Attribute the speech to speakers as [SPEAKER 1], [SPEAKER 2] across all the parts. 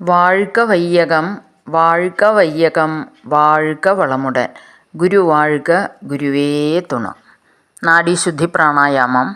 [SPEAKER 1] வாழ்க வையகம் வாழ்க வையகம் வாழ்க വളമുടൻ ഗുരു വാഴുക ഗുരുവേ തുണ നാഡീശുദ്ധി പ്രാണായാമം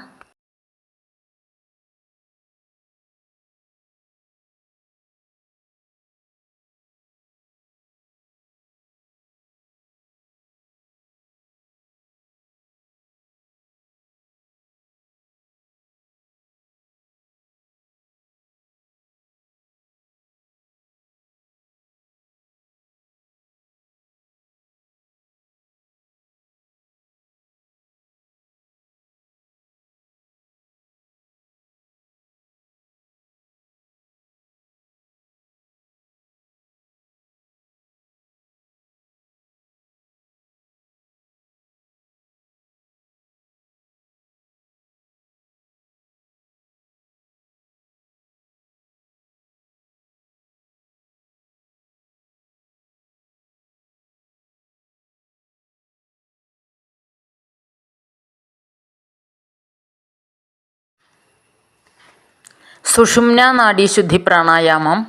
[SPEAKER 1] സുഷുമ്ന നാഡീശുദ്ധി പ്രാണായാമം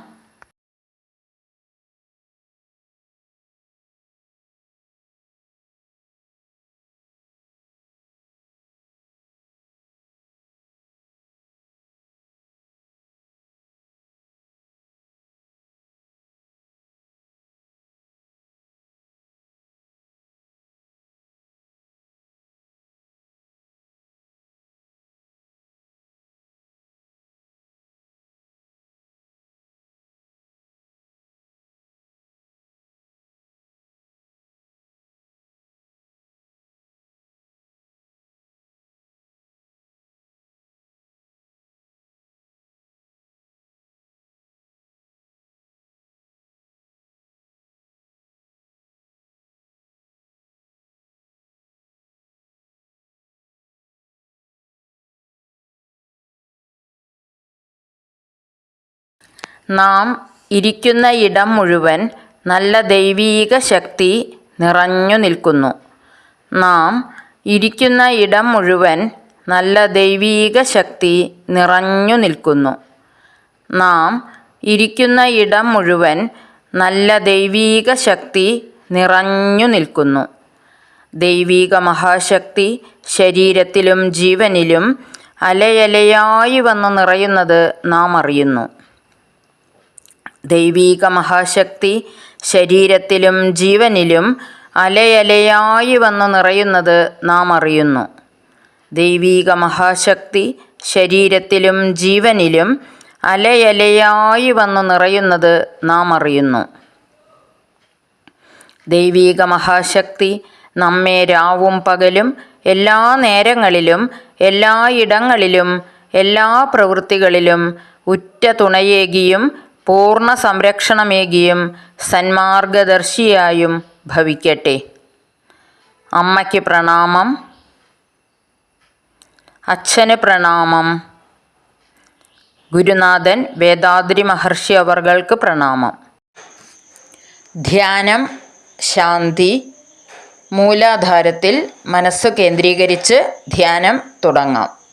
[SPEAKER 1] നാം ഇരിക്കുന്ന ഇടം മുഴുവൻ നല്ല ദൈവീക ശക്തി നിറഞ്ഞു നിൽക്കുന്നു. നാം ഇരിക്കുന്ന ഇടം മുഴുവൻ നല്ല ദൈവീക ശക്തി നിറഞ്ഞു നിൽക്കുന്നു. നാം ഇരിക്കുന്ന ഇടം മുഴുവൻ നല്ല ദൈവീക ശക്തി നിറഞ്ഞു നിൽക്കുന്നു. ദൈവീക മഹാശക്തി ശരീരത്തിലും ജീവനിലും അലയലയായി വന്നു നിറയുന്നത് നാം അറിയുന്നു. ദൈവീക മഹാശക്തി ശരീരത്തിലും ജീവനിലും അലയലയായി വന്നു നിറയുന്നത് നാം അറിയുന്നു. ദൈവീക മഹാശക്തി ശരീരത്തിലും ജീവനിലും അലയലയായി വന്നു നിറയുന്നത് നാം അറിയുന്നു. ദൈവീക മഹാശക്തി നമ്മെ രാവും പകലും എല്ലാ നേരങ്ങളിലും എല്ലായിടങ്ങളിലും എല്ലാ പ്രവൃത്തികളിലും ഉറ്റ തുണയേകിയും പൂർണ സംരക്ഷണമേകിയും സന്മാർഗദർശിയായും ഭവിക്കട്ടെ. അമ്മയ്ക്ക് പ്രണാമം. അച്ഛന് പ്രണാമം. ഗുരുനാഥൻ വേദാദ്രി മഹർഷി അവർകൾക്ക് പ്രണാമം. ധ്യാനം ശാന്തി മൂലാധാരത്തിൽ മനസ്സ് കേന്ദ്രീകരിച്ച് ധ്യാനം തുടങ്ങാം.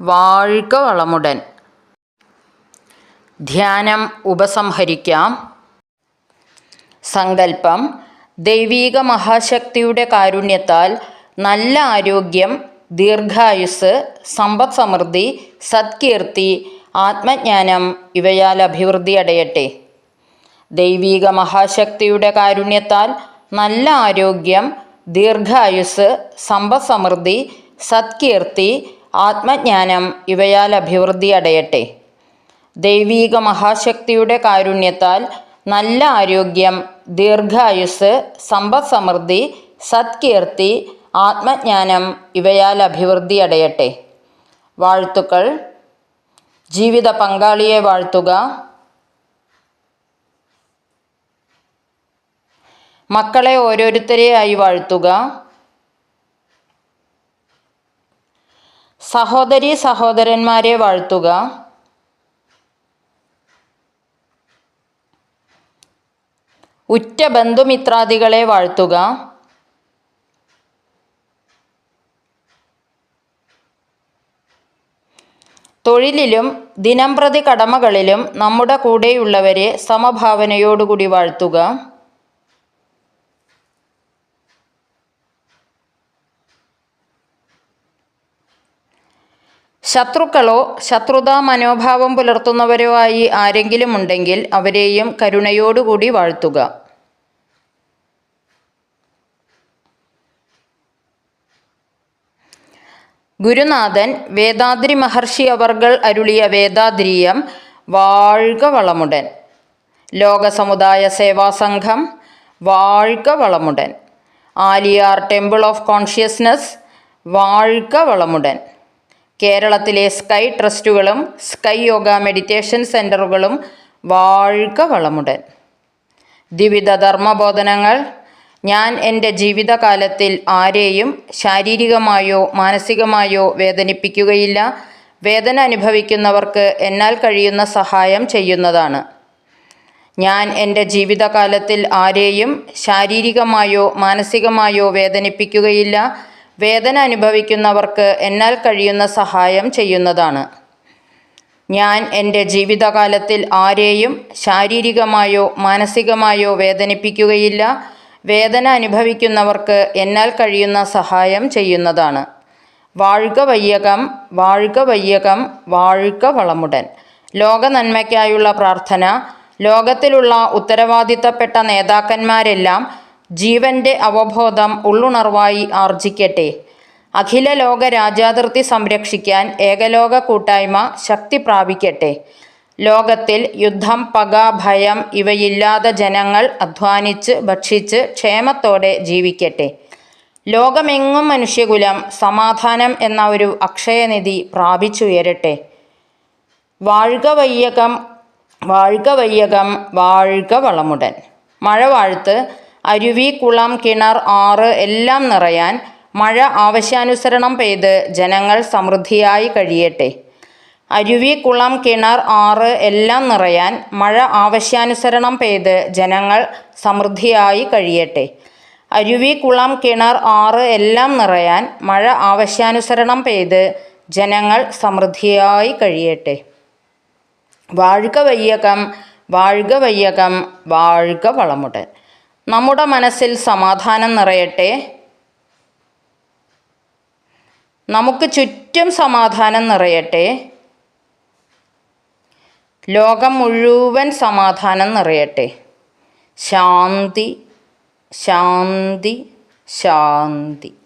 [SPEAKER 1] വാഴ്ക വളമുടൻ. ധ്യാനം ഉപസംഹരിക്കാം. സങ്കല്പം ദൈവീക മഹാശക്തിയുടെ കാരുണ്യത്താൽ നല്ല ആരോഗ്യം ദീർഘായുസ് സമ്പദ് സമൃദ്ധി സത്കീർത്തി ആത്മജ്ഞാനം ഇവയാൽ അഭിവൃദ്ധി അടയട്ടെ. ദൈവീക മഹാശക്തിയുടെ കാരുണ്യത്താൽ നല്ല ആരോഗ്യം ദീർഘായുസ് സമ്പദ് സമൃദ്ധി സത്കീർത്തി ആത്മജ്ഞാനം ഇവയാൽ അഭിവൃദ്ധി അടയട്ടെ. ദൈവീക മഹാശക്തിയുടെ കാരുണ്യത്താൽ നല്ല ആരോഗ്യം ദീർഘായുസ് സമ്പദ് സമൃദ്ധി സത്കീർത്തി ആത്മജ്ഞാനം ഇവയാൽ അഭിവൃദ്ധി അടയട്ടെ. വാഴ്ത്തുക്കൾ. ജീവിത പങ്കാളിയെ വാഴ്ത്തുക. മക്കളെ ഓരോരുത്തരെയായി വാഴ്ത്തുക. സഹോദരി സഹോദരന്മാരെ വാഴ്ത്തുക. ഉറ്റ ബന്ധുമിത്രാദികളെ വാഴ്ത്തുക. തൊഴിലിലും ദിനംപ്രതി കടമകളിലും നമ്മുടെ കൂടെയുള്ളവരെ സമഭാവനയോടുകൂടി വാഴ്ത്തുക. ശത്രുക്കളോ ശത്രുതാ മനോഭാവം പുലർത്തുന്നവരോ ആയി ആരെങ്കിലും ഉണ്ടെങ്കിൽ അവരെയും കരുണയോടുകൂടി വാഴ്ത്തുക. ഗുരുനാഥൻ വേദാദ്രി മഹർഷി അവർകൾ അരുളിയ വേദാദ്രീയം വാഴ്ക വളമുടൻ. ലോകസമുദായ സേവാ സംഘം വാഴ്ക വളമുടൻ. ആലിയാർ ടെമ്പിൾ ഓഫ് കോൺഷ്യസ്നസ് വാഴ്ക വളമുടൻ. കേരളത്തിലെ സ്കൈ ട്രസ്റ്റുകളും സ്കൈ യോഗ മെഡിറ്റേഷൻ സെന്ററുകളും വാഴ്ക വളമുടൻ. ദ്വിവിധ ധർമ്മബോധനങ്ങൾ ഞാൻ എന്റെ ജീവിതകാലത്തിൽ ആരെയും ശാരീരികമായോ മാനസികമായോ വേദനിപ്പിക്കുകയില്ല. വേദന അനുഭവിക്കുന്നവർക്ക് എന്നാൽ കഴിയുന്ന സഹായം ചെയ്യുന്നതാണ്. ഞാൻ എന്റെ ജീവിതകാലത്തിൽ ആരെയും ശാരീരികമായോ മാനസികമായോ വേദനിപ്പിക്കുകയില്ല. വേദന അനുഭവിക്കുന്നവർക്ക് എന്നാൽ കഴിയുന്ന സഹായം ചെയ്യുന്നതാണ്. ഞാൻ എന്റെ ജീവിതകാലത്തിൽ ആരെയും ശാരീരികമായോ മാനസികമായോ വേദനിപ്പിക്കുകയില്ല. വേദന അനുഭവിക്കുന്നവർക്ക് എന്നാൽ കഴിയുന്ന സഹായം ചെയ്യുന്നതാണ്. വാഴുക വയ്യകം വാഴുക വയ്യകം വാഴുക വളമുടൻ. ലോക നന്മയ്ക്കായുള്ള പ്രാർത്ഥന ലോകത്തിലുള്ള ഉത്തരവാദിത്തപ്പെട്ട നേതാക്കന്മാരെല്ലാം ജീവന്റെ അവബോധം ഉള്ളുണർവായി ആർജിക്കട്ടെ. അഖില ലോക രാജാതിർത്തി സംരക്ഷിക്കാൻ ഏകലോക കൂട്ടായ്മ ശക്തി പ്രാപിക്കട്ടെ. ലോകത്തിൽ യുദ്ധം പക ഭയം ഇവയില്ലാതെ ജനങ്ങൾ അധ്വാനിച്ച് ഭക്ഷിച്ച് ക്ഷേമത്തോടെ ജീവിക്കട്ടെ. ലോകമെങ്ങും മനുഷ്യകുലം സമാധാനം എന്ന ഒരു അക്ഷയനിധി പ്രാപിച്ചുയരട്ടെ. വാഴ്ക വയ്യകം വാഴ്ക വയ്യകം വളമുടൻ. മഴ വാഴ്ത്ത് അരുവി കുളം കിണർ ആറ് എല്ലാം നിറയാൻ മഴ ആവശ്യാനുസരണം പെയ്ത് ജനങ്ങൾ സമൃദ്ധിയായി കഴിയട്ടെ. അരുവി കുളം കിണർ ആറ് എല്ലാം നിറയാൻ മഴ ആവശ്യാനുസരണം പെയ്ത് ജനങ്ങൾ സമൃദ്ധിയായി കഴിയട്ടെ. അരുവി കുളം കിണർ ആറ് എല്ലാം നിറയാൻ മഴ ആവശ്യാനുസരണം പെയ്ത് ജനങ്ങൾ സമൃദ്ധിയായി കഴിയട്ടെ. വാഴുക വയ്യകം വാഴുക വയ്യകം വാഴുക വളമുടൻ. നമ്മുടെ മനസ്സിൽ സമാധാനം നിറയട്ടെ. നമുക്ക് ചുറ്റും സമാധാനം നിറയട്ടെ. ലോകം മുഴുവൻ സമാധാനം നിറയട്ടെ. ശാന്തി ശാന്തി ശാന്തി.